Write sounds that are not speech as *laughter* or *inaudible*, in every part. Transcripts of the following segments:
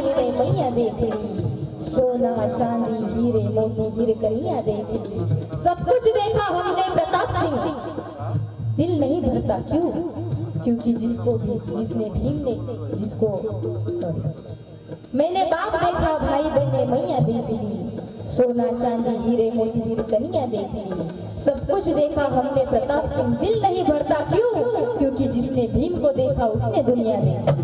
हीरे मैया देख ली सोना चांदी हीरे मोती हीरे कलिया देख ली सब कुछ देखा हमने प्रताप सिंह। दिल नहीं भरता क्यों? क्योंकि जिसको भी जिसने भीम ने जिसको मैंने बाप देखा, भाई बहने मैया देख ली सोना, चांदी, हीरे, मोती, हीर कनिया देख ली सब कुछ देखा हमने, प्रताप सिंह दिल नहीं भरता क्यों? क्योंकि जिसने भीम को देखा, उसने दुनिया देखी।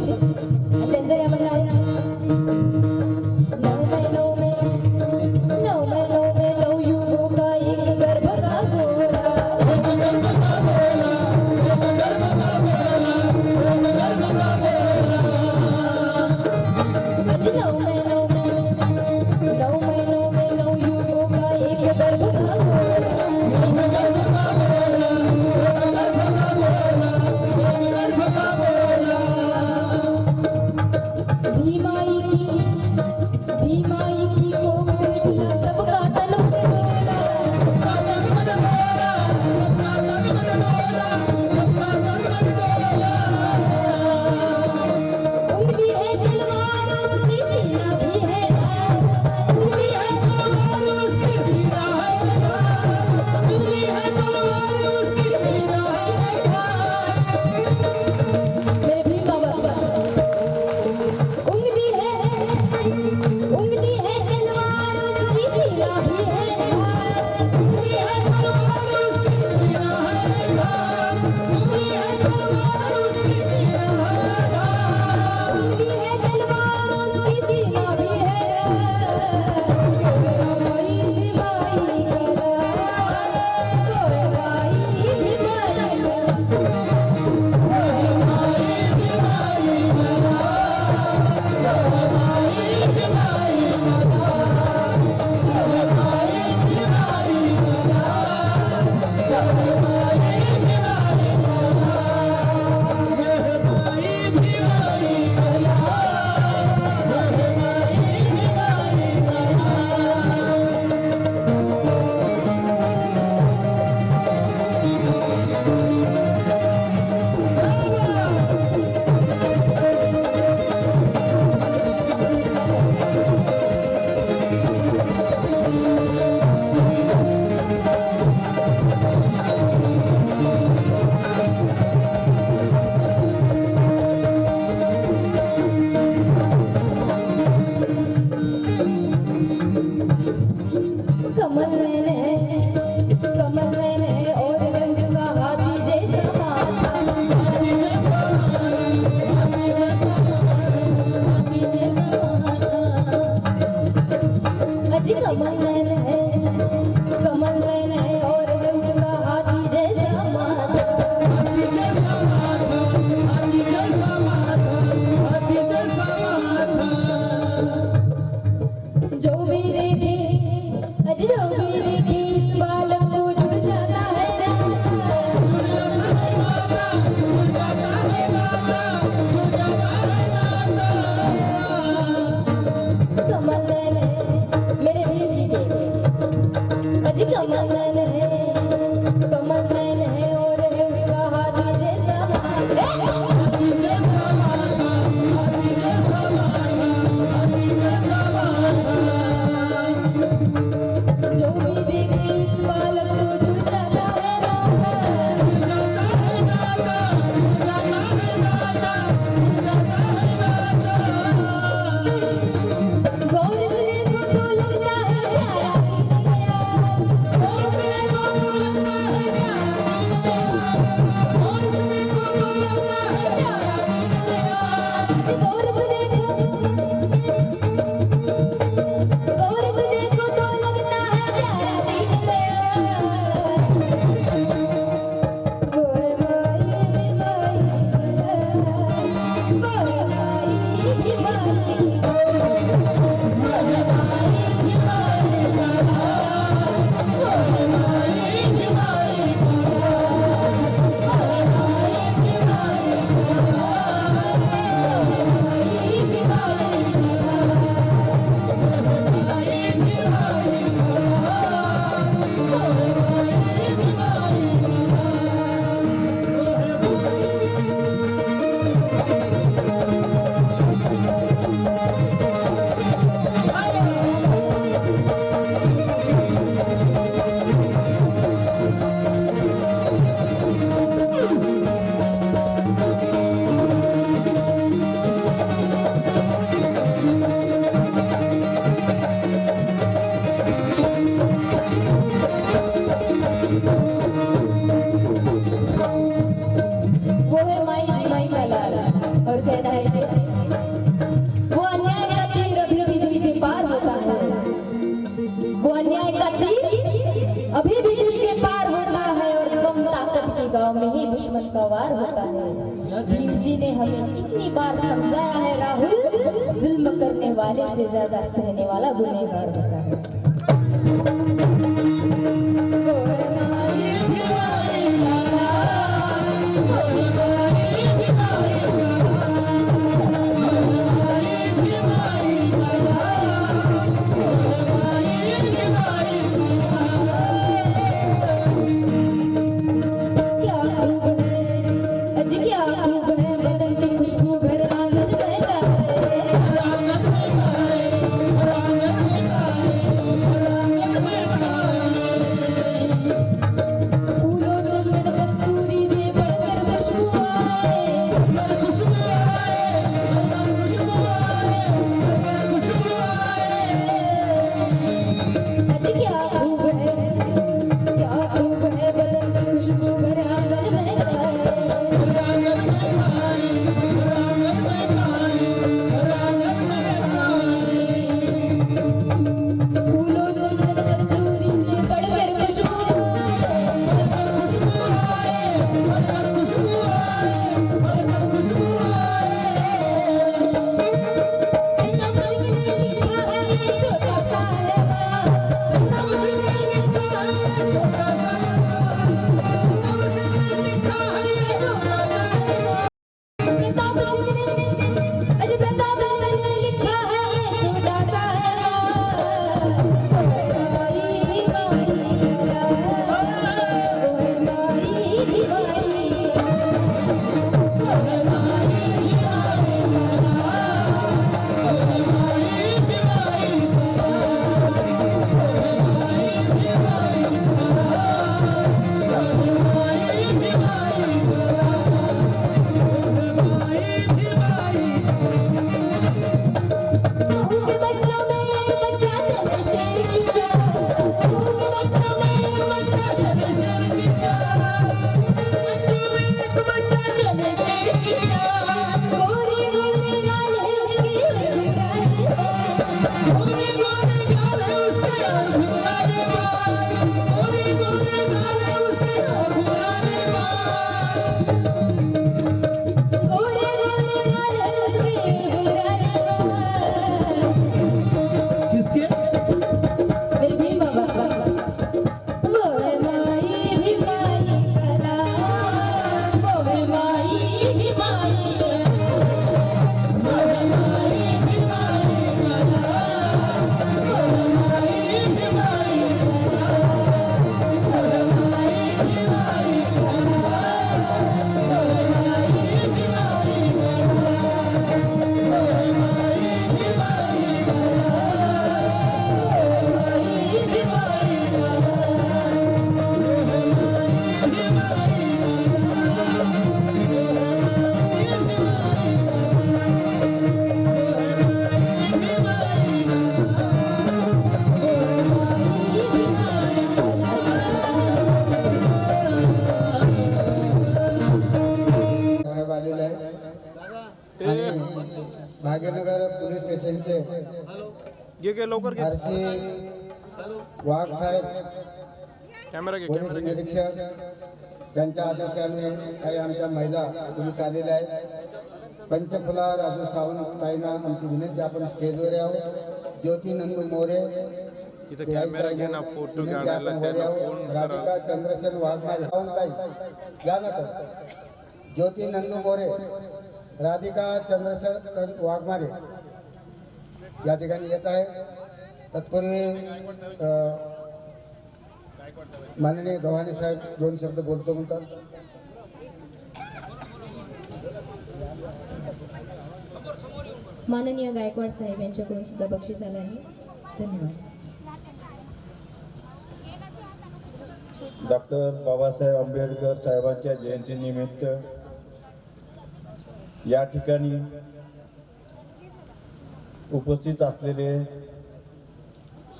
zobaczyć. धनवानों की सेना भी ಮಮನೇ घे घे लवकर घे. आरशी वाघ साहेब कॅमेरा घे पोलीस कॅमेरा घे. निरीक्षक यांच्या आदेशाने काही आमच्या महिला पोलीस आलेल्या आहेत. पंचफुला राजू सावंत ताईंना आमची विनंती आपण स्टेजवर यावं ज्योती नंदू मोरे. राधिका चंद्रसेन वाघमारे सावंत ताई या ना ज्योती नंदू मोरे राधिका चंद्रसेन वाघमारे या ठिकाणी येत आहे. तत्पूर्वी माननीय गव्हाणे साहेब दोन शब्द बोलतो म्हणतात. माननीय गायकवाड साहेब यांच्याकडून सुद्धा बक्षीस आलं आहे. धन्यवाद. डॉक्टर बाबासाहेब आंबेडकर साहेबांच्या जयंतीनिमित्त या ठिकाणी उपस्थित असलेले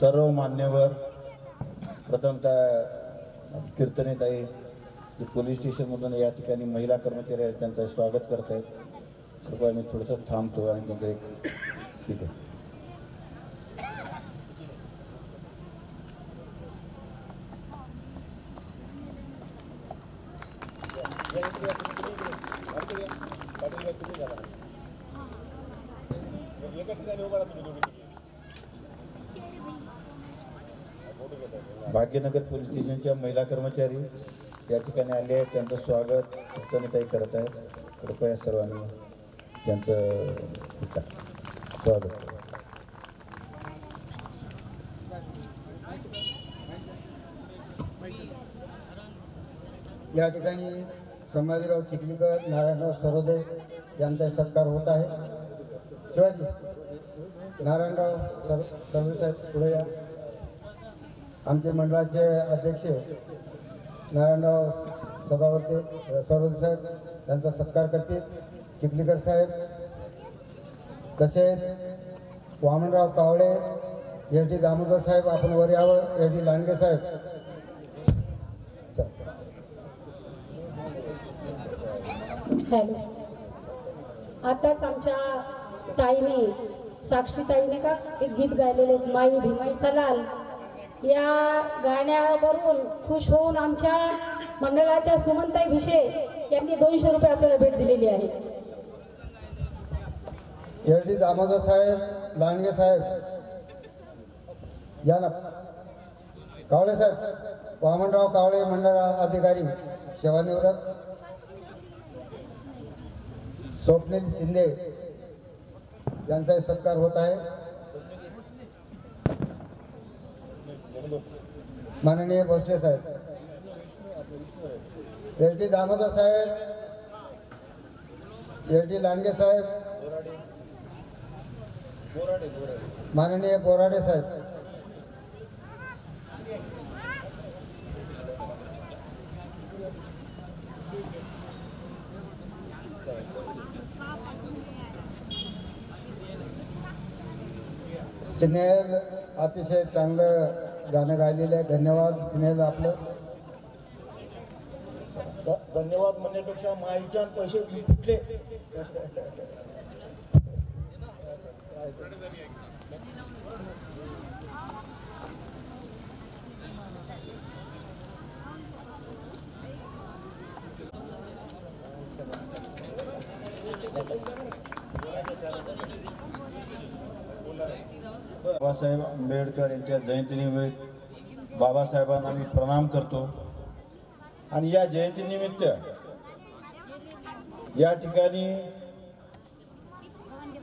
सर्व मान्यवर प्रथमतः कीर्तनेताई पोलीस स्टेशनमधून या ठिकाणी महिला कर्मचारी आहेत त्यांचं स्वागत करत आहेत कृपया मी थोडंसं थांबतो आणि त्यांचं एक ठीक आहे. भाग्यनगर पोलीस स्टेशनच्या महिला कर्मचारी या ठिकाणी आले आहेत. त्यांचं स्वागत कीर्तनताई करत आहेत. कृपया सर्वांनी त्यांचं स्वागत. या ठिकाणी संभाजीराव चिखलीकर नारायणराव सरोदे यांचा सत्कार होत आहे. शिवाजी नारायणराव सर सर्वे साहेब पुढे या. आमचे मंडळाचे अध्यक्ष नारायणराव सदावर्ते सरोदे साहेब त्यांचा सत्कार करतील. चिखलीकर साहेब तसेच वामनराव कावळे एच डी दामोदर साहेब आपण वर यावं. एच डी लांडगे साहेब. चल आताच आमच्या ताईने साक्षी ताईने का एक गीत गायलेले माई भीमाईचा लाल या गाण्यावरून खुश होऊन आमच्या मंडळाच्या सुमनताई भिशे यांनी दोनशे रुपये आपल्याला भेट दिलेली आहे. एल दामोदर साहेब लांडगे साहेब या ना. कावळे साहेब वामनराव कावळे मंडळ अधिकारी सेवानिवृत्त. स्वप्नील शिंदे यांचाही सत्कार होत आहे. माननीय भोसले साहेब. एस डी दामोदर साहेब एस डी लांडगे साहेब माननीय बोराडे साहेब. स्नेहल अतिशय चांगलं गाणं गायलेलं आहे. धन्यवाद स्नेहल आपलं. ध- धन्यवाद म्हणण्यापेक्षा माईच्या पैसे कुठले *laughs* *laughs* बाबासाहेब आंबेडकर यांच्या जयंतीनिमित्त बाबासाहेबांना मी प्रणाम करतो. आणि या जयंतीनिमित्त या ठिकाणी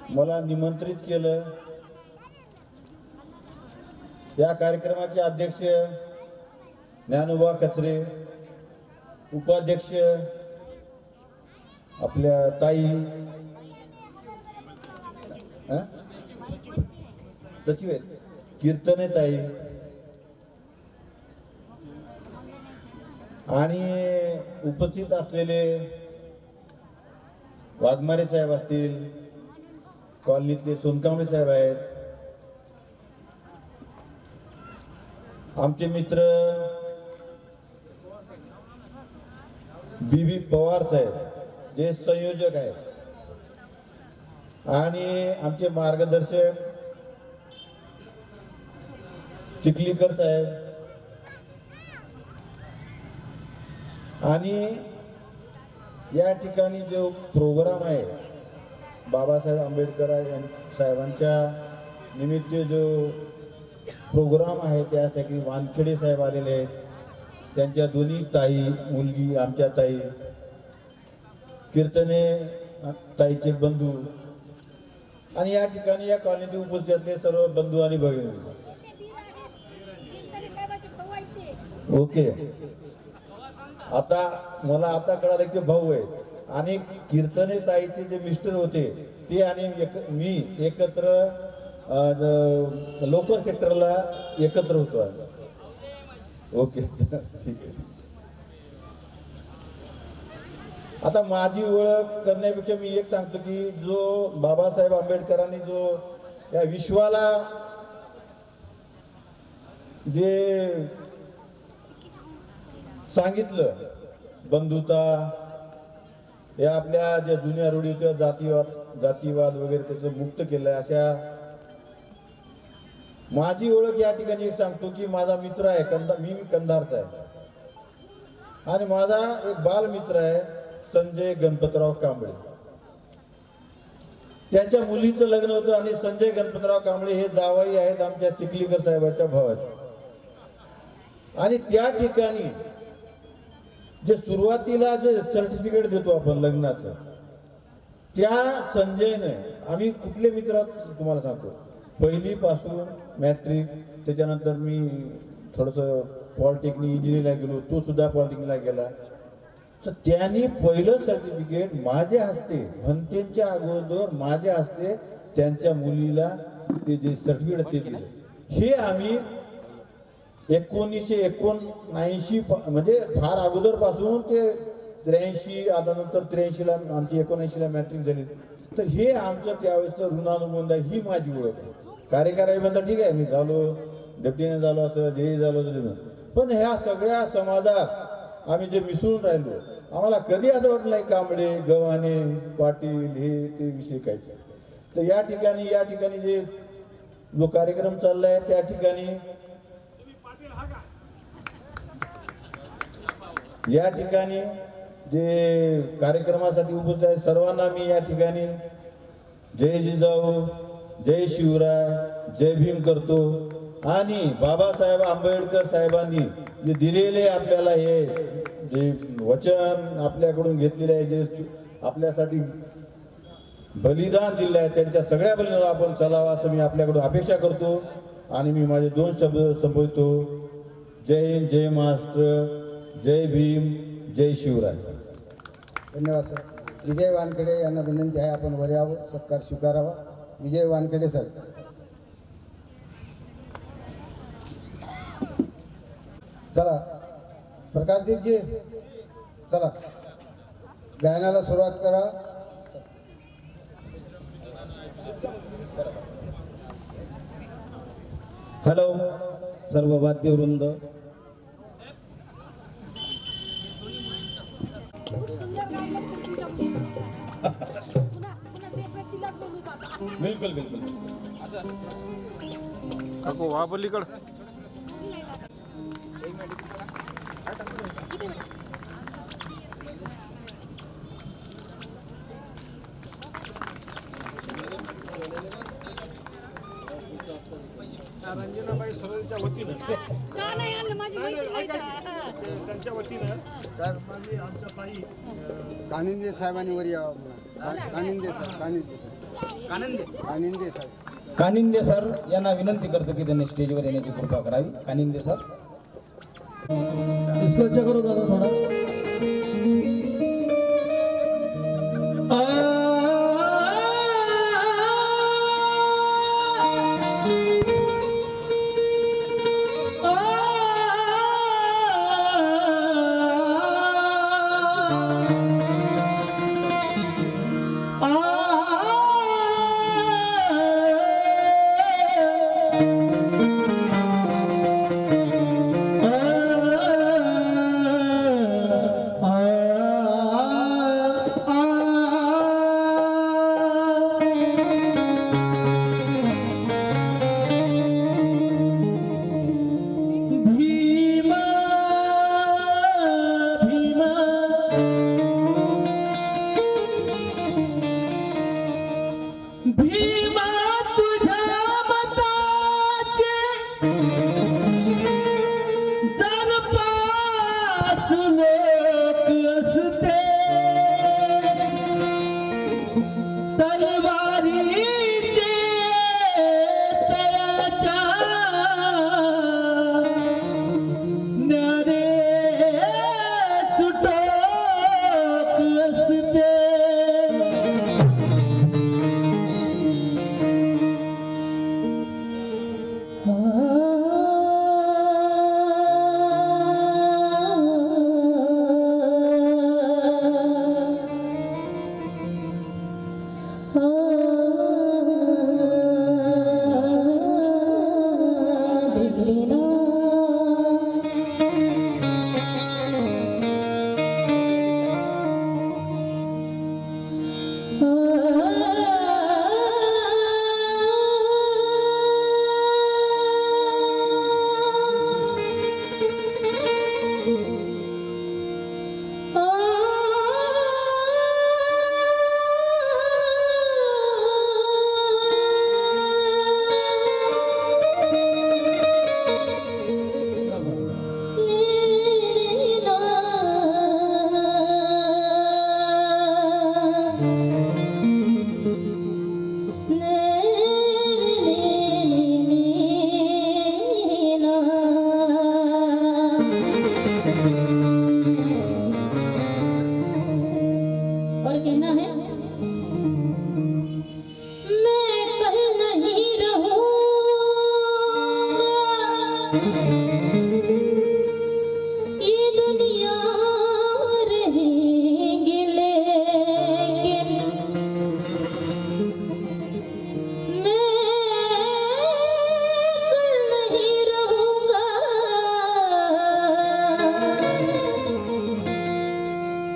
मला निमंत्रित केलं. या कार्यक्रमाचे अध्यक्ष ज्ञानोबा कचरे उपाध्यक्ष आपल्या ताई सचिव आहेत. कीर्तने आहे आणि उपस्थित असलेले वाघमारे साहेब असतील कॉलनीतले सोनकांबळे साहेब आहेत. आमचे मित्र बीबी पवार साहेब जे संयोजक आहेत. आणि आमचे मार्गदर्शक चिखलीकर साहेब. आणि या ठिकाणी जो प्रोग्राम आहे बाबासाहेब आंबेडकर यां- साहेबांच्या निमित्त जो प्रोग्राम आहे त्या ठिकाणी वानखेडे साहेब आलेले आहेत. त्यांच्या दोन्ही ताई मुलगी आमच्या ताई कीर्तने ताईचे बंधू. आणि या ठिकाणी या कॉलनीतील उपस्थित असलेले सर्व बंधू आणि भगिनी. ओके. आता मला आता कळालं की भाऊ आहे. आणि कीर्तने ताईचे जे मिस्टर होते ते आणि एक- मी एकत्र लोकल सेक्टरला एकत्र होतो ओके. ठीक आहे. आता माझी ओळख करण्यापेक्षा मी एक सांगतो की जो बाबासाहेब आंबेडकरांनी जो या विश्वाला जे सांगितलं बंधुता या आपल्या ज्या जुन्या रूढीचं जातीवाद जातीवाद वगैरे त्याचं मुक्त केलंय अशा माझी ओळख या ठिकाणी एक सांगतो की माझा मित्र आहे कंदा मी कंधारचा आहे. आणि माझा एक बालमित्र आहे संजय गणपतराव कांबळे. त्याच्या मुलीचं लग्न होतं आणि संजय गणपतराव कांबळे हे जावाई आहेत आमच्या चिखलीकर साहेबाच्या भावाचे. आणि त्या ठिकाणी जे सुरुवातीला जे सर्टिफिकेट देतो आपण लग्नाचं त्या संजयने आम्ही कुठले मित्र तुम्हाला सांगतो. पहिलीपासून मॅट्रिक त्याच्यानंतर मी थोडंसं पॉलिटेक्निक इंजिनिअरिंगला गेलो तो सुद्धा पॉलिटेक्निकला गेला. तर त्यांनी पहिलं सर्टिफिकेट माझ्या हस्ते भंतेच्या अगोदर माझ्या हस्ते त्यांच्या मुलीला ते जे सर्टिफिकेट ते दिले. हे आम्ही एकोणीसशे एकोणऐंशी म्हणजे फार अगोदरपासून ते त्र्याऐंशी आता नंतर त्र्याऐंशीला आमची एकोणऐंशीला मॅट्रिक झाली. तर हे आमचं त्यावेळेसचं ऋणानुबंध आहे ही माझी ओळख आहे. कार्यकारी म्हणतात ठीक आहे मी झालो. डेप्टीने झालो असं जे झालो असं पण ह्या सगळ्या समाजात आम्ही जे मिसळून राहिलो आम्हाला कधी असं वाटलं नाही कांबळे गव्हाणे पाटील हे ते विषय काय तर या ठिकाणी या ठिकाणी जे जो कार्यक्रम चाललाय त्या ठिकाणी या ठिकाणी जे कार्यक्रमासाठी उपस्थित आहे सर्वांना मी या ठिकाणी जय जिजाऊ जय शिवराय जय भीम करतो. आणि बाबासाहेब आंबेडकर साहेबांनी जे दिलेले आपल्याला हे जे वचन आपल्याकडून घेतलेले आहे जे आपल्यासाठी बलिदान दिलं आहे त्यांच्या सगळ्या बलिदान आपण चलावा असं मी आपल्याकडून अपेक्षा करतो. आणि मी माझे दोन शब्द संबोधतो जय हिंद जय महाराष्ट्र. जय भीम जय शिवराय. धन्यवाद सर. विजय वानखेडे यांना विनंती आहे आपण वर यावं सत्कार स्वीकारावा. विजय वानखेडे सर. चला. प्रकाशदीपजी चला. गायनाला सुरुवात करा. हॅलो सर्व वाद्यवृंद. बिलकुल बिलकुल. काकू वा पलीकड. रंजनाबाई सरळच्या वतीनं. का नाही आणलं माझी. त्यांच्या वतीनं. सर माझी आमच्या ताई कानिंदे साहेबांनी वर यावं कानिंदे सर कानिंदे सर. कानिंदे. साहेब कानिंदे सर यांना विनंती करतो की त्यांनी स्टेजवर येण्याची कृपा करावी. कानिंदे सर. इसको करो दादा थोडा.